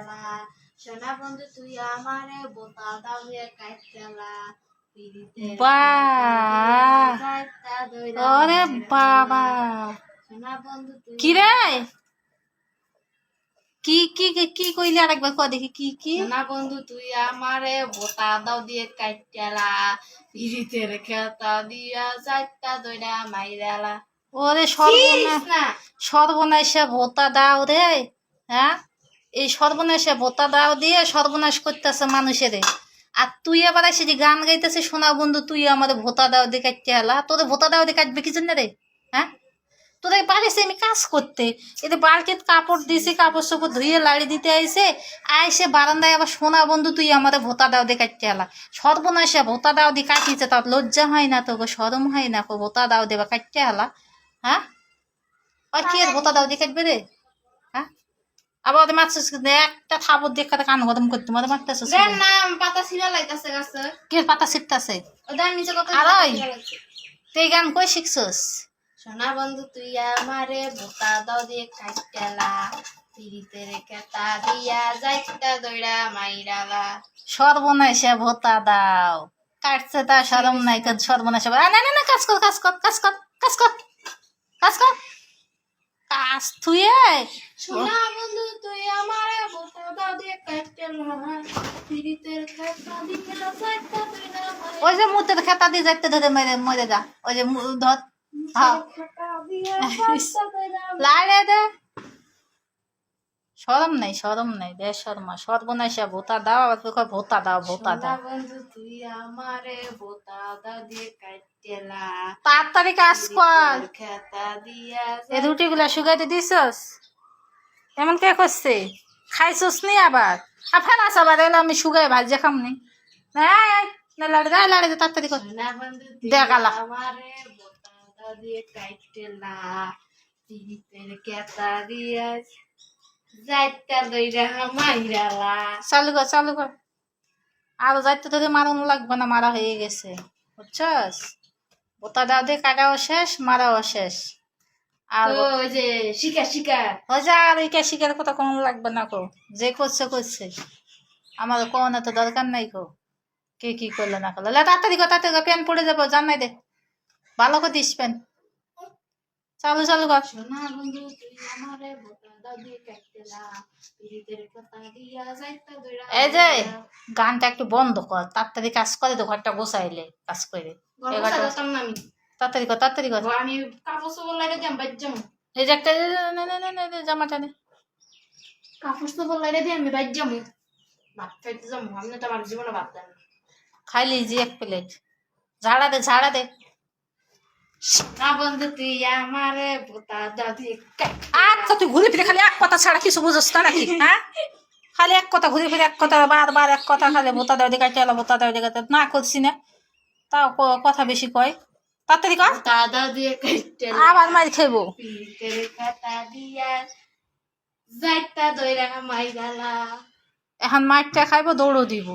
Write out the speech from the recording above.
মাইরালা সোনা বন্ধু তুই আমারে বোতা কাটলা বাহ! ওরে বাবা! সোনা বন্ধু তুই কি রে? কি কি কি- কি কইলি আরেকবার কয় দেখি কি কি? সোনা বন্ধু তুই আমারে বোতা দাও দিয়ে কাটলা পিড়িতের খেতা দিয়া চারটা দইরা মাইরালা। ওরে সর্বনাশ ভোতা দাও রে হ্যাঁ? এই সর্বনাশে ভোতা দাও দিয়ে সর্বনাশ করতেছে মানুষের। আর তুই আবার এসে যে গান গাইতেছে সোনা বন্ধু, তুই আমার ভোতা দাও দিয়ে কাটতে হেলা তোদের ভোতা দাও দিয়ে কাটবে কি জন্য রে? হ্যাঁ? তোদের পারিস আমি কাজ করতে। এতে বালতিতে কাপড় দিছি কাপড় চোপড় ধুয়ে লাড়ি দিতে আইসে আইসে বারান্দায় আবার সোনা বন্ধু, তুই আমাদের ভোতা দাও দিয়ে কাটতে হেলা সর্বনাশে ভোতা দাও দিয়ে কাটিয়েছে, তার লজ্জা হয় না তোকে সরম হয় না কো ভোতা দাও দেবা কাটতে হেলা হ্যাঁ? আর কি ভোতা দাও দিয়ে কাটবে রে? হ্যাঁ? আবার ওদের কিন্তু একটা থাবর দিয়ে কাটা কান গরম করতে না পাতা ছিঁড়া লাইতাছে গাছে। কি পাতা ছিটতাছে ওদের নিচে কত আর ওই? তুই গান কই শিখছস? সোনা বন্ধু তুই আমারে বোতা দাও দিয়ে দিয়া যাইতা দইরা মাইরালা। সর্বনাশে ভোতা দাও। কাটছে তা সরম নাই কাজ সর্বনাশে আ, না না না কাজ কর কাজ কর কাজ কর কাজ কর কাজ কর। কাজ তুই সোনা বন্ধু তুই আমারে খেতা দিয়া ওই যে খেতা দিয়ে যাইতে ধরে মেরে মরে যা। ওই যে ধর লাড়ে দে। সরম নাই সরম নাই বে শর্মা। সর্বনাশা ভোতা দাও আবার তোকে ভোতা দাও ভোতা দাও। বন্ধু তুই আমারে বোতা দাও দিয়ে কাটলা তাড়াতাড়ি কাজ কর। খেতা দিয়া এই রুটি গুলা শুকাইতে দিছস? এমন কে করছে? খাইছস নি আবার? আর ফেনাস আবার এলে আমি শুকাই ভাজে খামনি না। আয়, না লাড়ে দে লাড়ে তাড়াতাড়ি কর। দেখালা। দিয়ে যাইতা দইরা মাইরালা চালু কর চালু কর। আর যাইতে তোদের মারানো লাগবে না মারা হয়ে গেছে। বুঝছস? বোতা দাও দিয়ে কাটাও শেষ মারাও শেষ। আর ওই যে শিকা শিকা ওই যে আর শিকার কথা কোনো লাগবে না কো। যে করছে করছে। আমার কোনো তো দরকার নাই কো। কে কি করল না করল। তাড়াতাড়ি কর তাড়াতাড়ি প্যান পড়ে যাব জানাই দে। ভালো করে দিস প্যান চালু চালু কর। এই যে গানটা একটু বন্ধ কর। তাড়াতাড়ি কাজ করে তো ঘরটা বসাইলে কাজ করে। তাড়াতাড়ি কর তাড়াতাড়ি কর। আমি কাপড় চোপড় লাইরে দিয়াম বাজ্যাম এই যে একটা নে, নে, নে, নে, নে, জামাটা নে। কাপড় চোপড় লাইরে দিয়ে আমি বাজ্যাম ভাত খাইতে যাব আমি তো আমার জীবনে ভাত দেন খাইলি যে এক প্লেট। ঝাড়া দে ঝাড়া দে। না বন্ধু তুই আমারে বোতা দাও দিয়ে আচ্ছা তুই ঘুরে ফিরে খালি এক কথা ছাড়া কিছু বুঝোস না নাকি হ্যাঁ? খালি এক কথা ঘুরে ফিরে এক কথা বারবার এক কথা খালি বোতা দিকে চলো বোতা দেওয়া দিকে না করছি না। তাও কথা বেশি কয়। তাড়াতাড়ি কর। দাদা দিয়ে কাটতে আবার মার খাইবো পিতের কাটা দিয়া যাইতা দইরা মাইরালা এখন মাইরটা খাইবো দৌড়ো দিব।